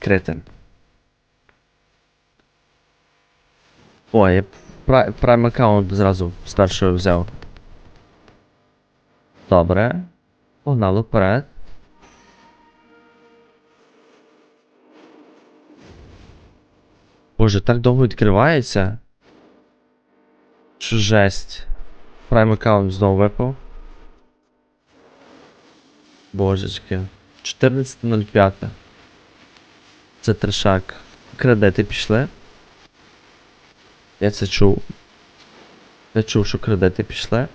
відкрити. О, я Prime аккаунт зразу з першого взяв. Добре. Погнали вперед. Боже, так довго відкривається. Що жесть. Prime аккаунт знову випав. Божечки. 14.05. Це трешак. Кредити пішли. Я це чув. Я чув, що кредити пішли.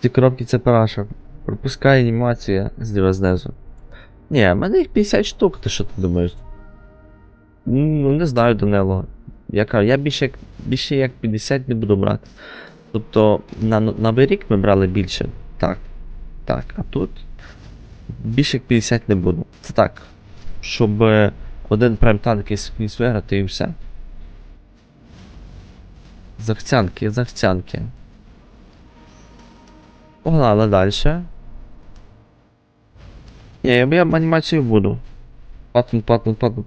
Ці коробки це параша. Пропускає анімація зліва знизу. Ні, в мене їх 50 штук, ти що ти думаєш? Ну, не знаю, Данило. Я кажу, я більше, більше як 50 не буду брати. Тобто, на Новий рік ми брали більше. Так. Так, а тут більше як 50 не буду. Це так. Щоб е, один прайм-танк якийсь виграти і все. Захцянки, захцянки. Погнали далі. Ні, я, я анімацію буду. Патон, патон.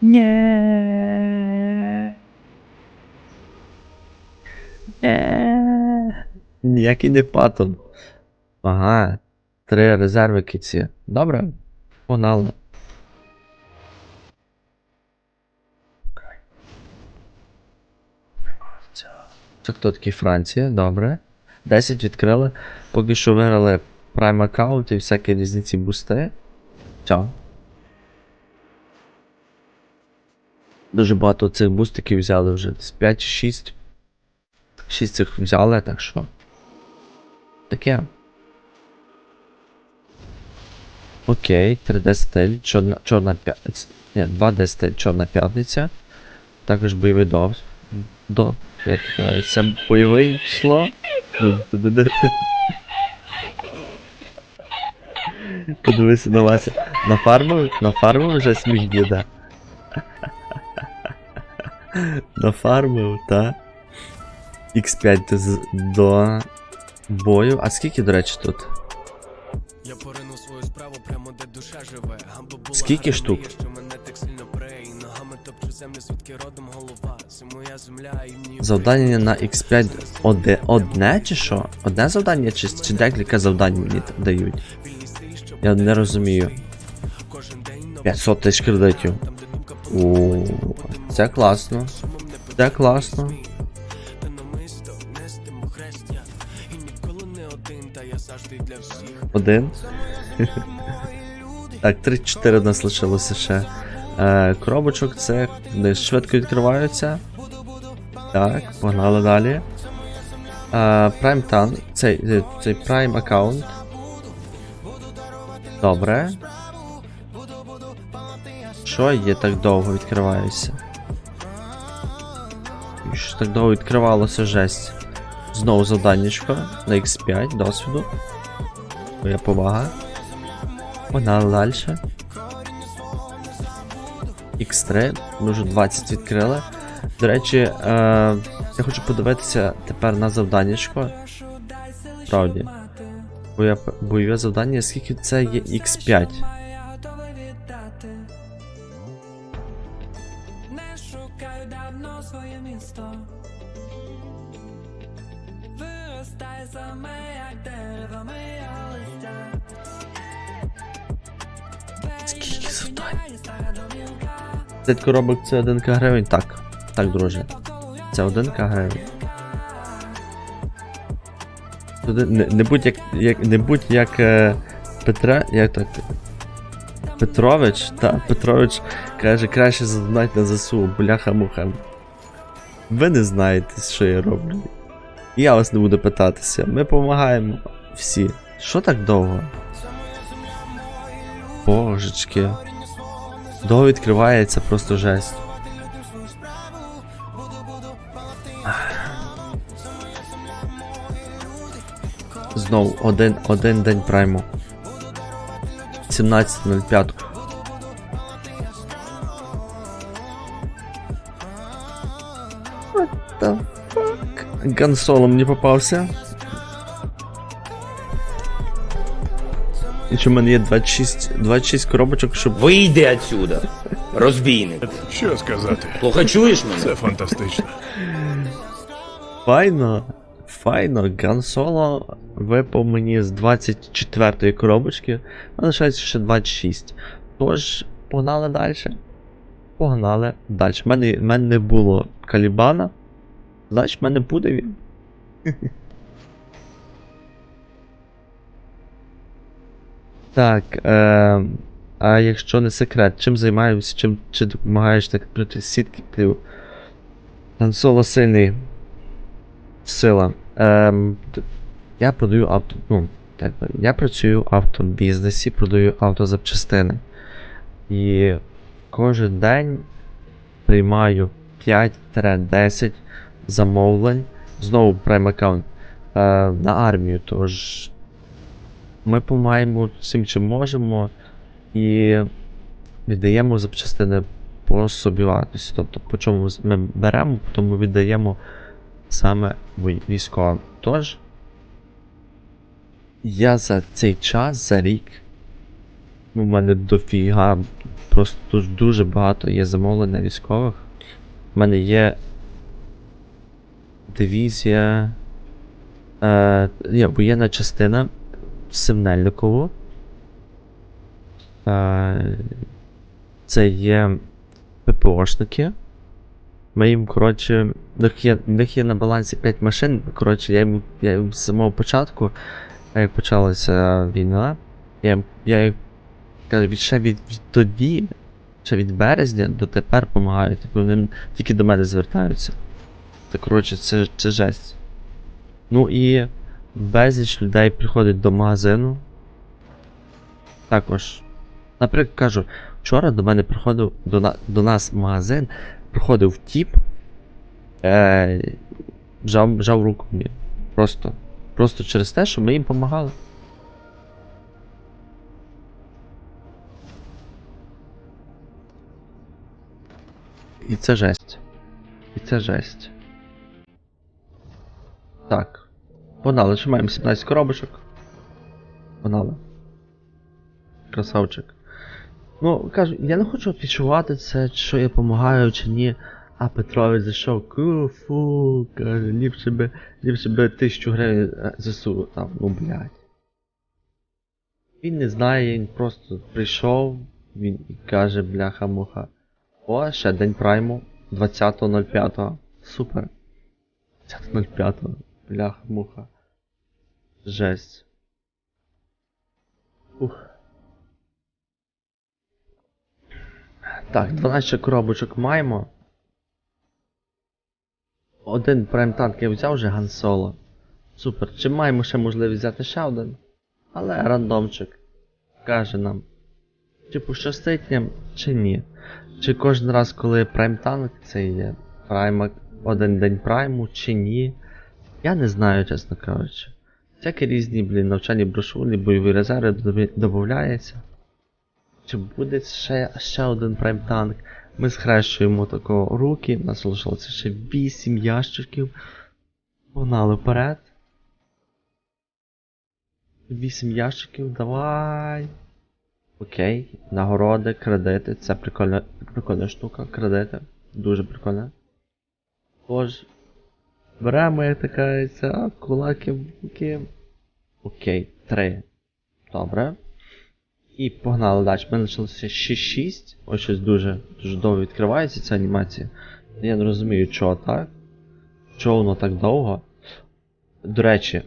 Ні. Ні. Ніякий не патон. Ага. Три резервики ці. Добре. Погнали. Це хто такий Франція? Добре. 10 відкрили. Поки що виграли Prime аккаунт і всякі різниці бусти. Все. Дуже багато цих бустиків взяли вже. З 5-6. 6 цих взяли, так що. Таке. Окей, 3D стиль, чорна, чорна п'ятниця. Ні, 2D стиль, чорна п'ятниця. Також бойовий до. До. Це бойовий йшло. Подивися на Вася. На фарму? На фарму вже сміх діда. На фарму, та. X5 до, до бою. А скільки, до речі, тут? І мені Завдання на X5 оде, одне чи що? Одне завдання чи, чи декілька завдань мені дають? Я не розумію. кожен день новий 500 тисяч кредитів. О, це класно. Це класно. Один, Один. Так, 3-4 у нас лишилося ще. Е, коробочок це вони швидко відкриваються. Так, погнали далі. Е, Prime Tan, цей, е, цей Prime аккаунт. Добре. Що є так довго відкривається? Що так довго відкривалося жесть. Знову завданнячко на X5 досвіду. Моя повага. Погнали далі. X3, ми вже 20 відкрили. До речі, е, я хочу подивитися тепер на завданнячко. Справді. Боє, бойове завдання, скільки це є X5. Не шукаю давно своє місто. Виростай саме, як деревами я листя. Домівка, 10 коробок це 1к гривень? Так. Так, друже. Це 1к гривень. Не, не будь як, як не будь як е, Петра, як так. Петрович, та Петрович каже, краще задонать на ЗСУ, бляха-муха. Ви не знаєте, що я роблю. Я вас не буду питатися. Ми допомагаємо всі. Що так довго? Божечки. Довго відкривається просто жесть. Знову один, один день прайму. 17.05. What the fuck? Гансолом не попався. І що в мене є 26, 26 коробочок, щоб. Вийди отсюда, розбійник. Що сказати? Плохо чуєш мене? Це фантастично. Файно. Файно. Ган Соло випав мені з 24 коробочки. а Лишається ще 26. Тож, погнали далі. Погнали далі. В мене, мене не було Калібана. Значить, в мене буде він. Так, е, а якщо не секрет, чим займаєшся, чим чи допомагаєш так проти сітків? Соло сильний. Сила. Т- я продаю авто. Ну, я працюю в автобізнесі, продаю автозапчастини. І кожен день приймаю 5-10 замовлень. Знову прайм аккаунт е, на армію. Тож ми допомагаємо всім, чим можемо, і віддаємо запчастини по собівартості. Тобто, по чому ми беремо, тому віддаємо саме військовим. Тож, я за цей час, за рік, у мене дофіга, просто дуже, багато є замовлень на військових. У мене є дивізія. Е, є воєнна частина Симнельникову. Е, це є ППОшники. Ми їм, коротше, в них є, в них є на балансі 5 машин. Коротше, я їм, я їм з самого початку, як почалася війна, я, я їм кажу, від, ще від, від тоді, ще від березня до тепер допомагаю. Типу вони тільки до мене звертаються. Та коротше, це, це жесть. Ну і безліч людей приходить до магазину. Також. Наприклад, кажу, вчора до мене приходив до, на, до нас магазин, приходив тіп, е, жав, жав руку мені. Просто. Просто через те, що ми їм допомагали. І це жесть. І це жесть. Так. Погнали, ще маємо 17 коробочок. Погнали. Красавчик. Ну, кажу, я не хочу відчувати це, що я допомагаю чи ні. А Петрович зайшов, куфу, каже, ліпше би, ліпше би тисячу гривень е, ЗСУ там, ну блядь. Він не знає, він просто прийшов, він і каже, бляха-муха. О, ще день прайму, 20.05. Супер. 20.05. Бляха-муха. Жесть. Ух. Так, 12 коробочок маємо. Один прайм-танк я взяв вже Ган Соло. Супер. Чи маємо ще можливість взяти ще один? Але рандомчик каже нам. Чи пощастить нам, чи ні. Чи кожен раз, коли прайм-танк це є прайм, один день прайму, чи ні. Я не знаю, чесно кажучи. Всякі різні, блін, навчальні брошури, бойові резерви додається. Чи буде ще, ще один прайм-танк? Ми схрещуємо такого руки, у нас залишилося ще 8 ящиків. Погнали вперед. 8 ящиків, давай. Окей, нагороди, кредити. Це прикольна, прикольна штука, кредити. Дуже прикольна. Тож. Беремо, як така кулаки, буки. Окей, 3. Добре. І погнали далі. Ми лишилося ще 6. Ось щось дуже дуже довго відкривається ця анімація. Я не розумію, чого так. Чого воно так довго. До речі.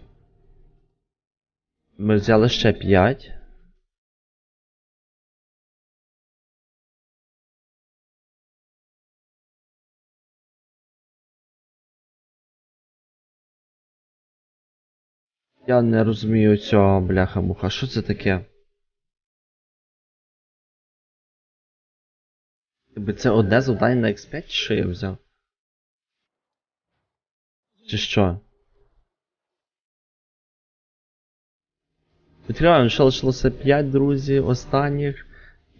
Ми взяли ще 5. Я не розумію цього бляха-муха. Що це таке? Якби це одне завдання на X5, що я взяв? Чи що? Відкриваємо, що лишилося 5 друзів останніх.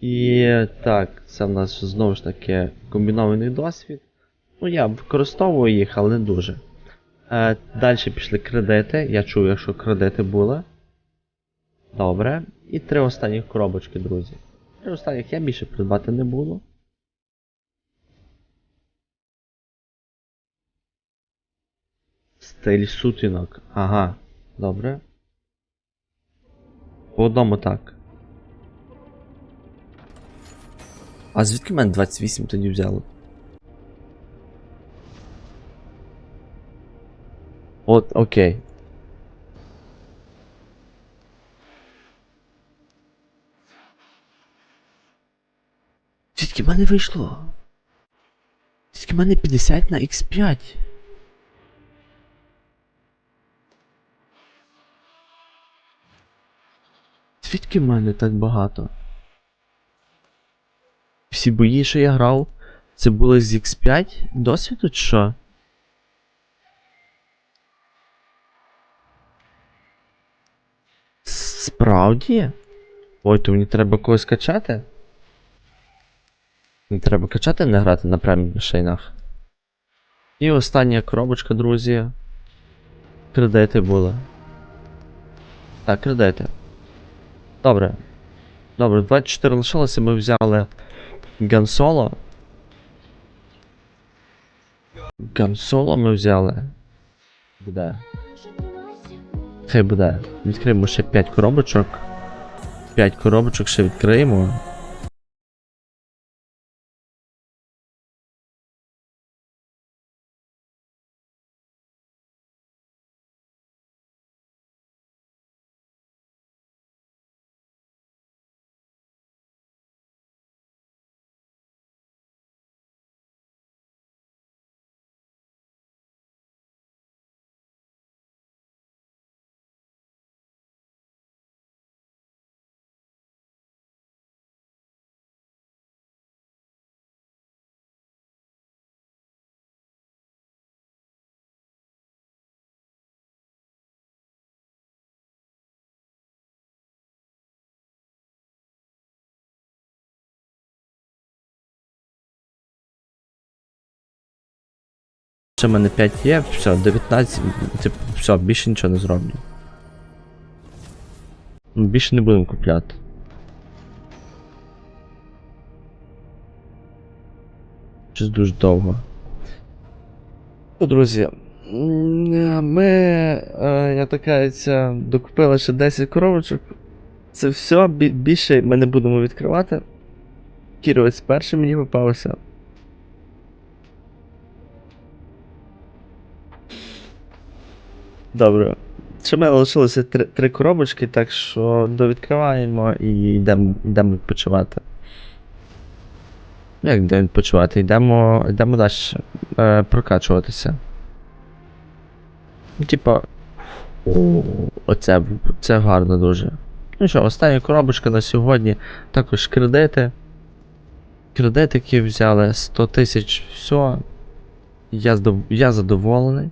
І так, це в нас знову ж таки комбінований досвід. Ну, я використовую їх, але не дуже. Е, Далі пішли кредити. Я чув, якщо кредити були. Добре. І три останніх коробочки, друзі. Три останніх я більше придбати не буду. Стиль сутінок. Ага, добре. По одному так. А звідки мене 28 тоді взяло? От, окей. Звідки в мене вийшло? Звідки в мене 50 на X5? Звідки в мене так багато? Всі бої, що я грав, це були з X5 досвіду чи що? Справді? Ой, то мені треба когось качати? Не треба качати, не грати на преміум машинах. І остання коробочка, друзі. Кредити були. Так, кредити. Добре. Добре, 24 лишилося, ми взяли Гансоло. Гансоло ми взяли. Буде. Хай буде. Відкриємо ще 5 коробочок. 5 коробочок ще відкриємо. Ще в мене 5 є, все, 19, типу, все, більше нічого не зроблю. Ну, Більше не будемо купляти. Щось дуже довго. Ну, друзі, ми, е, я така, докупили ще 10 коробочок. Це все, більше ми не будемо відкривати. Кіровець перший мені попався. Добре. Ще мене лишилося три, три коробочки, так що довідкриваємо і йдемо відпочивати. Як йдемо відпочивати? Йдемо, йдемо далі е, прокачуватися. Ну, Типа. Оце, це гарно дуже. Ну що, остання коробочка на сьогодні. Також кредити. Кредитики взяли 100 тисяч, все. Я, я задоволений.